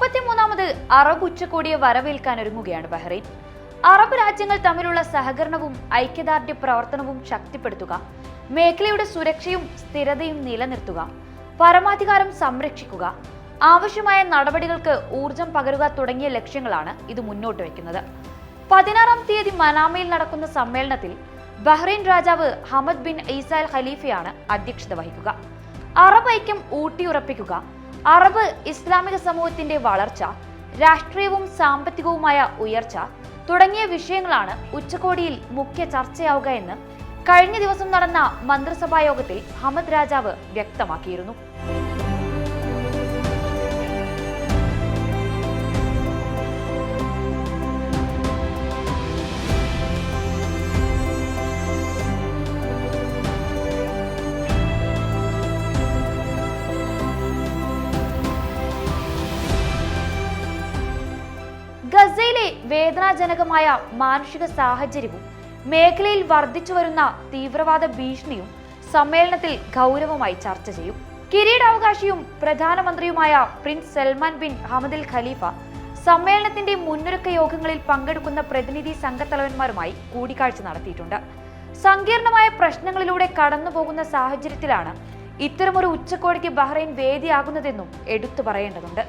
മുപ്പത്തിമൂന്നാമത് Arab ഉച്ചകോടിയെ വരവേൽക്കാൻ ഒരുങ്ങുകയാണ് ബഹ്റൈൻ. അറബ് രാജ്യങ്ങൾ തമ്മിലുള്ള സഹകരണവും ഐക്യദാർഢ്യ പ്രവർത്തനവും ശക്തിപ്പെടുത്തുക മേഖലയുടെ സുരക്ഷയും സ്ഥിരതയും നിലനിർത്തുക പരമാധികാരം സംരക്ഷിക്കുക ആവശ്യമായ നടപടികൾക്ക് ഊർജം പകരുക തുടങ്ങിയ ലക്ഷ്യങ്ങളാണ് ഇത് മുന്നോട്ട് വയ്ക്കുന്നത്. പതിനാറാം തീയതി മനാമയിൽ നടക്കുന്ന സമ്മേളനത്തിൽ ബഹ്റൈൻ രാജാവ് ഹമദ് ബിൻ ഈസാൽ ഖലീഫയാണ് അധ്യക്ഷത വഹിക്കുക. അറബ് ഐക്യം ഊട്ടിയുറപ്പിക്കുക അറബ് ഇസ്ലാമിക സമൂഹത്തിന്റെ വളർച്ച രാഷ്ട്രീയവും സാമ്പത്തികവുമായ ഉയർച്ച തുടങ്ങിയ വിഷയങ്ങളാണ് ഉച്ചകോടിയിൽ മുഖ്യ ചർച്ചയാവുക എന്ന് കഴിഞ്ഞ ദിവസം നടന്ന മന്ത്രിസഭാ യോഗത്തിൽ ഹമദ് രാജാവ് വ്യക്തമാക്കിയിരുന്നു. വേദനാജനകമായ മാനുഷിക സാഹചര്യവും മേഖലയിൽ വർദ്ധിച്ചു വരുന്ന തീവ്രവാദ ഭീഷണിയും സമ്മേളനത്തിൽ ഗൗരവമായി ചർച്ച ചെയ്യും. കിരീടാവകാശിയും പ്രധാനമന്ത്രിയുമായ പ്രിൻസ് സൽമാൻ ബിൻ ഹമദിൽ ഖലീഫ സമ്മേളനത്തിന്റെ മുന്നൊരുക്ക യോഗങ്ങളിൽ പങ്കെടുക്കുന്ന പ്രതിനിധി സംഘത്തലവന്മാരുമായി കൂടിക്കാഴ്ച നടത്തിയിട്ടുണ്ട്. സങ്കീർണമായ പ്രശ്നങ്ങളിലൂടെ കടന്നുപോകുന്ന സാഹചര്യത്തിലാണ് ഇത്തരമൊരു ഉച്ചകോടിക്ക് ബഹ്റൈൻ വേദിയാകുന്നതെന്നും എടുത്തു പറയേണ്ടതുണ്ട്.